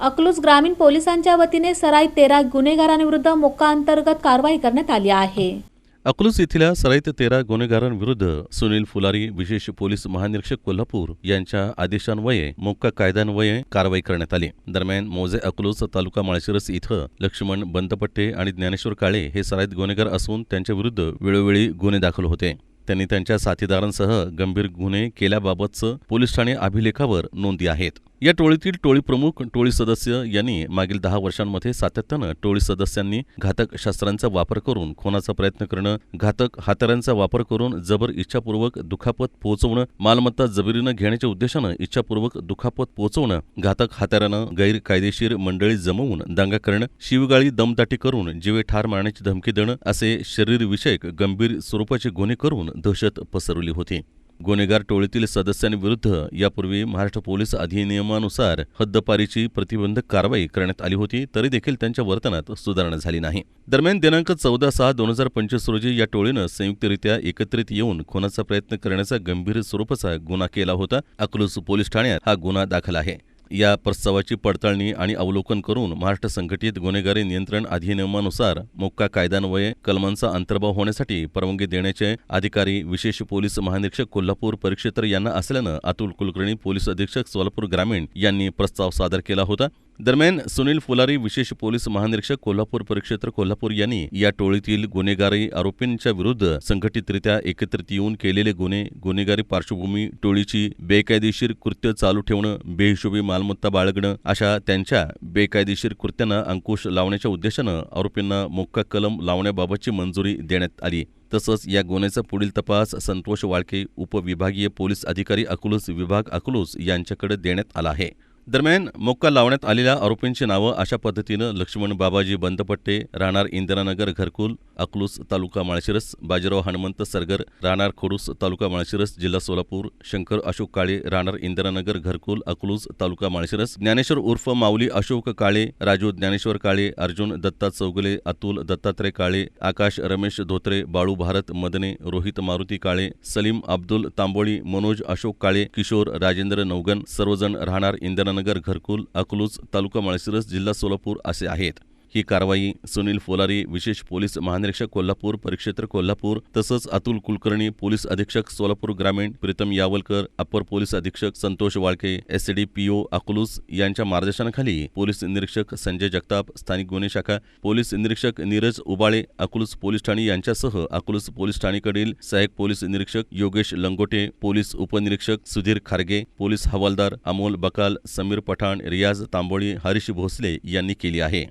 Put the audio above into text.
अकलूज ग्रामीण पोलिसांच्या वतीने सराई तेरा गुन्हेगारांविरुद्ध मोक्का अंतर्गत कारवाई करण्यात आली आहे. अकलूज येथील सराईत तेरा गुन्हेगारांविरुद्ध सुनील फुलारी विशेष पोलीस महानिरीक्षक कोल्हापूर यांच्या आदेशान्वये मोक्का कायद्यान्वये कारवाई करण्यात आली. दरम्यान मोजे अकलूज तालुका माळशिरस इथं लक्ष्मण बंदपट्टे आणि ज्ञानेश्वर काळे हे सराईत गुन्हेगार असून त्यांच्याविरुद्ध वेळोवेळी गुन्हे दाखल होते. त्यांनी त्यांच्या साथीदारांसह गंभीर गुन्हे केल्याबाबतचं पोलीस ठाणे अभिलेखावर नोंदी आहेत. या टोळीतील टोळी प्रमुख टोळी सदस्य यांनी मागील दहा वर्षांमध्ये सातत्यानं टोळी सदस्यांनी घातक शस्त्रांचा वापर करून खोनाचा प्रयत्न करणं घातक हाताऱ्यांचा वापर करून जबर इच्छापूर्वक दुखापत पोहोचवणं मालमत्ता जबरीनं घेण्याच्या उद्देशानं इच्छापूर्वक दुखापत पोहोचवणं घातक हाताऱ्यानं गैरकायदेशीर मंडळी जमवून दांगा करणं शिवगाळी दमदाटी करून जीवे ठार मारण्याची धमकी देणं असे शरीरविषयक गंभीर स्वरूपाचे गुन्हे करून दहशत पसरवली होती. गुन्हेगार टोळीतील सदस्यांविरुद्ध यापूर्वी महाराष्ट्र पोलीस अधिनियमानुसार हद्दपारीची प्रतिबंधक कारवाई करण्यात आली होती तरी देखील त्यांच्या वर्तनात सुधारणा झाली नाही. दरम्यान दिनांक चौदा सहा दोन हजार पंचवीस रोजी या टोळीनं संयुक्तरित्या एकत्रित येऊन खुनाचा प्रयत्न करण्याचा गंभीर स्वरूपाचा गुन्हा केला होता. अकलूज पोलीस ठाण्यात हा गुन्हा दाखल आहे. या प्रस्तावाची पडताळणी आणि अवलोकन करून महाराष्ट्र संघटित गुन्हेगारी नियंत्रण अधिनियमानुसार मोक्का कायद्यान्वये कलमांचा अंतर्भाव होण्यासाठी परवानगी देण्याचे अधिकारी विशेष पोलीस महानिरीक्षक कोल्हापूर परिक्षेत्र यांना असल्यानं अतुल कुलकर्णी पोलीस अधीक्षक सोलापूर ग्रामीण यांनी प्रस्ताव सादर केला होता. दरम्यान सुनील फुलारी विशेष पोलीस महानिरीक्षक कोल्हापूर परिक्षेत्र कोल्हापूर यांनी या टोळीतील गुन्हेगारी आरोपींच्या विरुद्ध संघटितरित्या एकत्रित येऊन केलेले गुन्हे गुन्हेगारी पार्श्वभूमी टोळीची बेकायदेशीर कृत्य चालू ठेवणं बेहिशोबी मालमत्ता बाळगणं अशा त्यांच्या बेकायदेशीर कृत्यांना अंकुश लावण्याच्या उद्देशानं आरोपींना मोक्का कलम लावण्याबाबतची मंजुरी देण्यात आली. तसंच या गुन्ह्याचा पुढील तपास संतोष वाळके उपविभागीय पोलीस अधिकारी अकलूस विभाग अकलूस यांच्याकडे देण्यात आला आहे. दरम्यान मोक्का लावण्यात आलेल्या आरोपींची नावं अशा पद्धतीनं लक्ष्मण बाबाजी बंदपट्टे राहणार इंदिरानगर घरकुल अकलूस तालुका माळशिरस बाजीराव हनुमंत सरगर राहणार खोडूस तालुका माळशिरस जिल्हा सोलापूर शंकर अशोक काळे राहणार इंदिरानगर घरकुल अकलूज तालुका माळशिरस ज्ञानेश्वर उर्फ माऊली अशोक काळे राजू ज्ञानेश्वर काळे अर्जुन दत्ता चौगले अतुल दत्तात्रय काळे आकाश रमेश धोत्रे बाळू भारत मदने रोहित मारुती काळे सलीम अब्दुल तांबोळी मनोज अशोक काळे किशोर राजेंद्र नौगन सर्वजण राहणार इंदिरानगर घरकुल अकलूज तालुका माळशिरस जिल्हा सोलापूर असे आहेत. ही कारवाई सुनील फोलारी विशेष पोलीस महानिरीक्षक कोल्हापूर परिक्षेत्र कोल्हापूर तसंच अतुल कुलकर्णी पोलीस अधीक्षक सोलापूर ग्रामीण प्रीतम यावलकर अप्पर पोलीस अधीक्षक संतोष वाळके एसडी पीओ अकलूस यांच्या मार्गदर्शनाखाली पोलीस निरीक्षक संजय जगताप स्थानिक गुन्हे शाखा पोलीस निरीक्षक नीरज उबाळे अकलूस पोलीस ठाणे यांच्यासह अकुलूस पोलीस ठाणेकडील सहाय्यक पोलीस निरीक्षक योगेश लंगोटे पोलीस उपनिरीक्षक सुधीर खारगे पोलीस हवालदार अमोल बकाल समीर पठाण रियाज तांबोळी हरीश भोसले यांनी केली आहे.